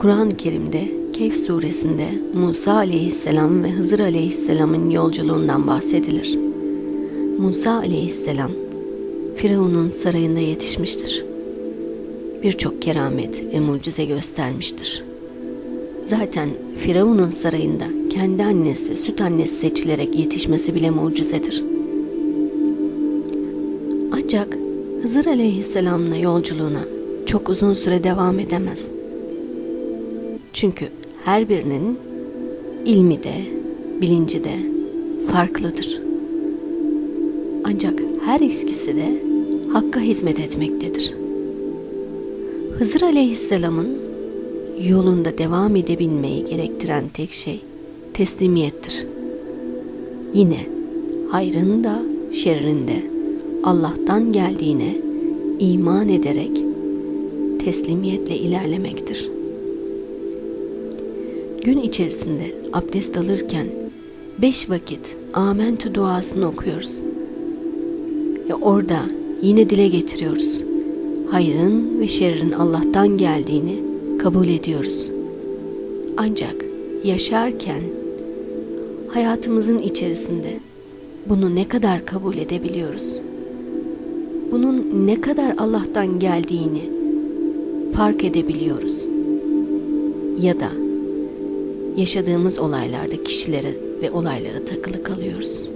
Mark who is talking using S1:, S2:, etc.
S1: Kur'an-ı Kerim'de Kehf suresinde Musa aleyhisselam ve Hızır aleyhisselamın yolculuğundan bahsedilir. Musa aleyhisselam Firavun'un sarayında yetişmiştir. Birçok keramet ve mucize göstermiştir. Zaten Firavun'un sarayında kendi annesi, süt annesi seçilerek yetişmesi bile mucizedir. Ancak Hızır aleyhisselamla yolculuğuna çok uzun süre devam edemez. Çünkü her birinin ilmi de, bilinci de farklıdır. Ancak her ikisi de Hakk'a hizmet etmektedir. Hızır Aleyhisselam'ın yolunda devam edebilmeyi gerektiren tek şey teslimiyettir. Yine hayrın da şerrin de Allah'tan geldiğine iman ederek teslimiyetle ilerlemektir. Gün içerisinde abdest alırken beş vakit amentü duasını okuyoruz. Ve orada yine dile getiriyoruz. Hayrın ve şerrin Allah'tan geldiğini kabul ediyoruz. Ancak yaşarken hayatımızın içerisinde bunu ne kadar kabul edebiliyoruz? Bunun ne kadar Allah'tan geldiğini fark edebiliyoruz. Ya da yaşadığımız olaylarda kişilere ve olaylara takılı kalıyoruz.